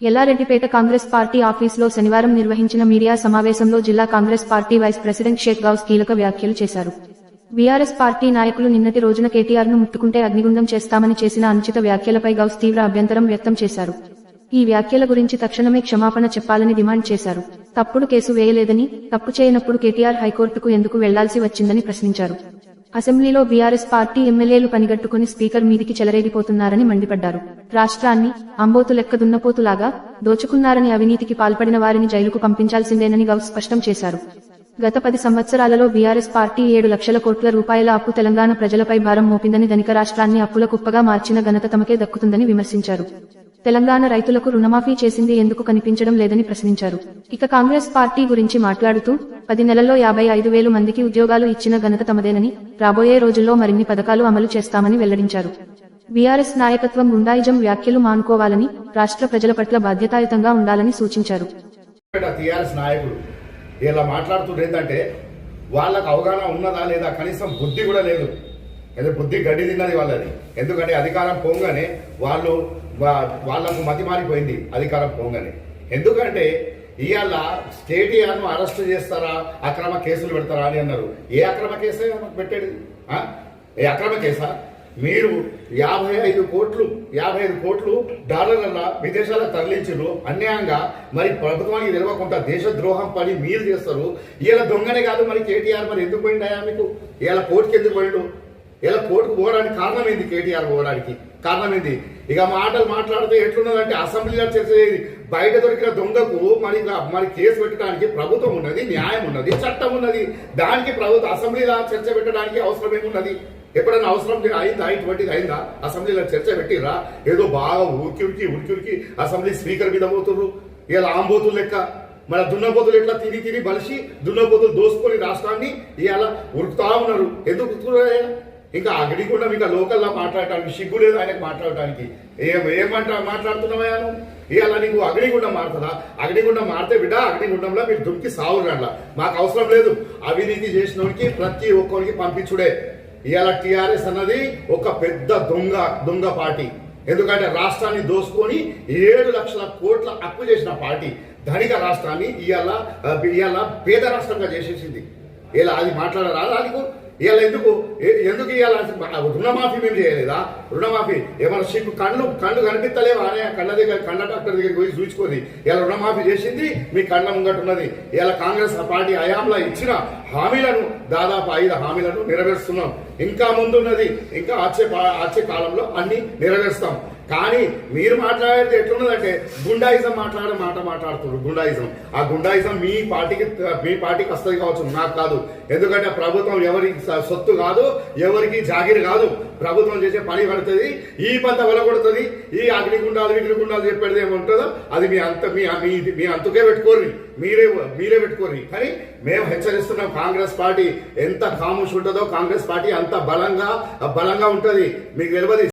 Yellareddypet Congress party ఆఫీసులో శనివారం నిర్వహించిన మీడియా సమావేశంలో జిల్లా Congress party vice president Sheikh Ghouse కీలక వ్యాఖ్యలు చేశారు. బీఆర్ఎస్ పార్టీ నాయకులు నిన్నటి రోజున కేటీఆర్ను ముట్టుకుంటే అగ్నిగుండం చేస్తామని చేసిన అనుచిత వ్యాఖ్యలపై గౌస్ తీవ్ర అభ్యంతరం వ్యక్తం చేశారు. ఈ వ్యాఖ్యల గురించి తక్షణమే క్షమాపణ చెప్పాలని డిమాండ్ చేశారు. తప్పుడు కేసు వేయలేదని తప్పు చేయనప్పుడు కేటీఆర్ హైకోర్టుకు ఎందుకు వెళ్ళాల్సి వచ్చిందని ప్రశ్నించారు. అసెంబ్లీలో బీఆర్ఎస్ పార్టీ ఎమ్మెల్యేలు పనిగట్టుకుని స్పీకర్ మీదికి చెలరేగిపోతున్నారని మండిపడ్డారు. రాష్ట్రాన్ని అంబోతు లెక్క దున్నపోతులాగా దోచుకున్నారని అవినీతికి పాల్పడిన వారిని జైలుకు పంపించాల్సిందేనని గౌ స్పష్టం చేశారు. గత పది సంవత్సరాలలో బీఆర్ఎస్ పార్టీ ఏడు లక్షల కోట్ల రూపాయల అప్పు తెలంగాణ ప్రజలపై భారం మోపిందని ధనిక రాష్ట్రాన్ని అప్పుల కుప్పగా మార్చిన ఘనత తమకే దక్కుతుందని విమర్శించారు. తెలంగాణ రైతులకు రుణమాఫీ చేసింది ఎందుకు కనిపించడం లేదని ప్రశ్నించారు. ఇక కాంగ్రెస్ పార్టీ గురించి మాట్లాడుతూ పది నెలల్లో యాభై ఐదు వేలు మందికి ఉద్యోగాలు ఇచ్చిన ఘనత తమదేనని రాబోయే రోజుల్లో మరిన్ని పథకాలు అమలు చేస్తామని వెల్లడించారు. బీఆర్ఎస్ నాయకత్వం గుండాయిజం వ్యాఖ్యలు మానుకోవాలని రాష్ట్ర ప్రజల పట్ల బాధ్యతాయుతంగా ఉండాలని సూచించారు. ఇలా మాట్లాడుతుంటే వాళ్ళకు అవగాహన ఉన్నదా లేదా కనీసం బుద్ధి కూడా లేదు. ఏదో బుద్ధి గడ్డి తిన్నది వాళ్ళది. ఎందుకంటే అధికారం పోగానే వాళ్ళు వాళ్ళకు మతి మారిపోయింది అధికారం పోగానే. ఎందుకంటే ఇవాళ కేటీఆర్ను అరెస్ట్ చేస్తారా అక్రమ కేసులు పెడతారా అని అన్నారు. ఏ అక్రమ కేసే పెట్టేది? ఏ అక్రమ కేసా? మీరు యాభై ఐదు కోట్లు యాభై ఐదు కోట్లు డాలర్ల విదేశాలకు తరలించారు అన్యాయంగా మరి ప్రభుత్వానికి తెలియకుండా దేశద్రోహం పని మీరు చేస్తారు. ఇలా దొంగనే కాదు మరి కేటీఆర్ మరి ఎందుకు పోయిండాయా మీకు? ఇలా కోర్టుకి ఎందుకు పోయిండు? ఇలా కోర్టుకు పోవడానికి కారణం ఏంది కేటీఆర్ పోవడానికి? కారణం ఏంది? ఇక మాటలు మాట్లాడితే ఎట్లున్నదంటే అసెంబ్లీలో చేసే బయట దొరికిన దొంగకు మరి మరి కేసు పెట్టడానికి ప్రభుత్వం ఉన్నది న్యాయం ఉన్నది చట్టం ఉన్నది. దానికి ప్రభుత్వం అసెంబ్లీలో చర్చ పెట్టడానికి అవసరం ఏమున్నది? ఎప్పుడైనా అవసరం అయిందా? ఇటువంటిది అయిందా? అసెంబ్లీలో చర్చ పెట్టిరా ఏదో బాగా ఉరికి ఉరికి ఉరికి ఉరికి అసెంబ్లీ స్పీకర్ మీద పోతుర్రు. ఇలా ఆంబోతులు లెక్క. మన దున్నపోతులు ఎట్లా తిని తిని బలిసి దున్నపోతులు దోసుకొని రాష్ట్రాన్ని ఇలా ఉరుకుతా ఉన్నారు. ఎందుకు ఉరుకుతున్నారు ఇంకా అగ్నిగుండం ఇంకా లోకల్లా మాట్లాడటానికి సిగ్గు లేదు ఆయనకు మాట్లాడటానికి. ఏం ఏమంటా మాట్లాడుతున్నావా నువ్వు? ఇవాళ నీకు అగ్నిగుండం మారుతుందా? అగ్నిగుండం మారితే బిడ్డ అగ్నిగుండంలో మీరు దుక్కి సావురండ్ల మాకు అవసరం లేదు. అవినీతి చేసినోనికి ప్రతి ఒక్కరికి పంపించుడే. ఇవాళ టిఆర్ఎస్ అన్నది ఒక పెద్ద దొంగ దొంగ పార్టీ. ఎందుకంటే రాష్ట్రాన్ని దోసుకొని ఏడు లక్షల కోట్ల అప్పు చేసిన పార్టీ. ధనిక రాష్ట్రాన్ని ఇవాళ ఇవాళ పేద రాష్ట్రంగా చేసేసింది. ఇలా అది మాట్లాడరా నీకు? ఇవాళ ఎందుకు? ఎందుకు ఇవాళ? రుణమాఫీ మేము చేయలేదా? రుణమాఫీ ఏమైనా సిగ్గు కళ్ళు కళ్ళు కనిపిస్తలేవు? అనే కళ్ళ దగ్గర కళ్ళ డాక్టర్ దగ్గరికి పోయి చూసుకోది ఇలా రుణమాఫీ చేసింది మీ కళ్ళ ముంగట ఉన్నది. ఇలా కాంగ్రెస్ పార్టీ హయాంలో ఇచ్చిన హామీలను దాదాపు ఐదు హామీలను నెరవేరుస్తున్నాం. ఇంకా ముందున్నది ఇంకా వచ్చే పా- వచ్చే కాలంలో అన్ని నెరవేరుస్తాం. కానీ మీరు మాట్లాడేది ఎట్లున్నదంటే గుండాయిజం మాట్లాడే మాట మాట్లాడుతున్నారు గుండాయిజం. ఆ గుండాయిజం మీ పార్టీకి మీ పార్టీకి వస్తుంది కావచ్చు నాకు కాదు. ఎందుకంటే ప్రభుత్వం ఎవరికి సొత్తు కాదు ఎవరికి జాగిరి కాదు. ప్రభుత్వం చేసే పని పడుతుంది ఈ పంత వెలగొడుతుంది ఈ అగ్నిగుండాలు విగ్నిగుండాలు చెప్పేది ఏముంటుందో అది మీ అంత మీ మీ- అంతకే అంతుకే పెట్టుకోరు మీరే మీరే పెట్టుకోరు కానీ మేము హెచ్చరిస్తున్నాం కాంగ్రెస్ పార్టీ ఎంత కాముష్ ఉంటుందో కాంగ్రెస్ పార్టీ అంత బలంగా బలంగా ఉంటది. మీకు తెలియదు